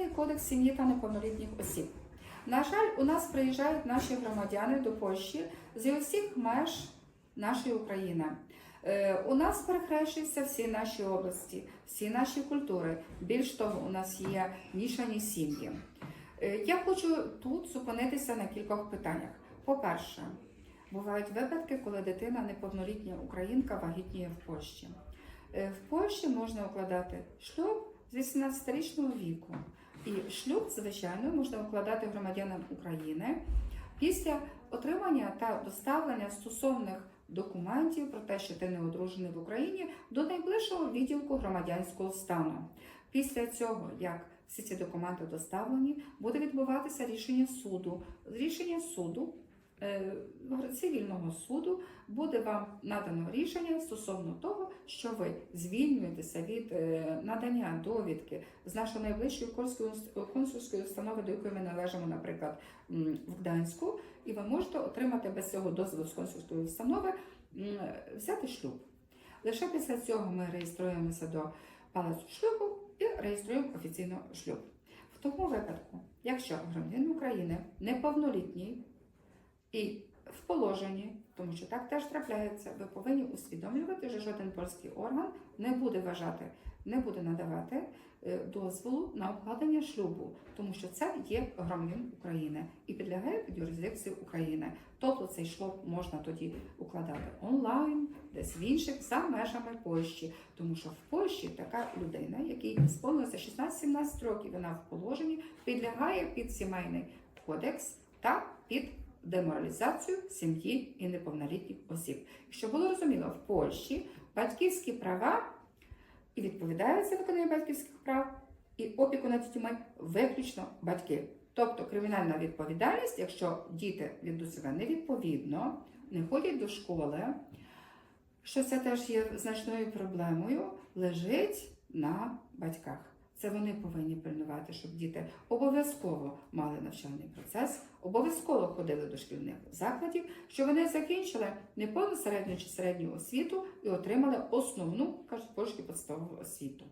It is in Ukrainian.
Єдиний кодекс сім'ї та неповнолітніх осіб. На жаль, у нас приїжджають наші громадяни до Польщі з усіх меж нашої України. Е, У нас перехрещуються всі наші області, всі наші культури. Більш того, у нас є мішані сім'ї. Е, Я хочу тут зупинитися на кількох питаннях. По-перше, бувають випадки, коли дитина неповнолітня українка вагітніє в Польщі. Е, В Польщі можна укладати шлюб з 18-річного віку. І шлюб, звичайно, можна укладати громадянам України після отримання та доставлення стосовних документів про те, що ти не одружений в Україні, до найближчого відділку громадянського стану. Після цього, як всі ці документи доставлені, буде відбуватися рішення суду. Рішення суду. Е, Цивільного суду буде вам надано рішення стосовно того, що ви звільнюєтеся від е, надання довідки з нашої найближчої консульської установи, до якої ми належимо, наприклад, в Гданську, і ви можете отримати без цього дозволу з консульської установи взяти шлюб. Лише після цього ми реєструємося до палацу шлюбу і реєструємо офіційно шлюб. В тому випадку, якщо громадянин України неповнолітній і в положенні, тому що так теж трапляється, ви повинні усвідомлювати, що жоден польський орган не буде вважати, не буде надавати е, дозволу на укладення шлюбу, тому що це є громадянин України і підлягає під юрисдикцію України. Тобто цей шлюб можна тоді укладати онлайн, десь в інших за межами Польщі, тому що в Польщі така людина, якій сповнилося 16-17 років, вона в положенні підлягає під сімейний кодекс та під деморалізацію сім'ї і неповнолітніх осіб. Щоб було розуміло, в Польщі батьківські права і відповідають за виконання батьківських прав, і опіку над дітьми виключно батьки. Тобто кримінальна відповідальність, якщо діти від себе невідповідно, не ходять до школи, що це теж є значною проблемою, лежить на батьках. Це вони повинні пильнувати, щоб діти обов'язково мали навчальний процес, обов'язково ходили до шкільних закладів, щоб вони закінчили неповну середню чи середню освіту і отримали основну, кажуть, польську підставову освіту.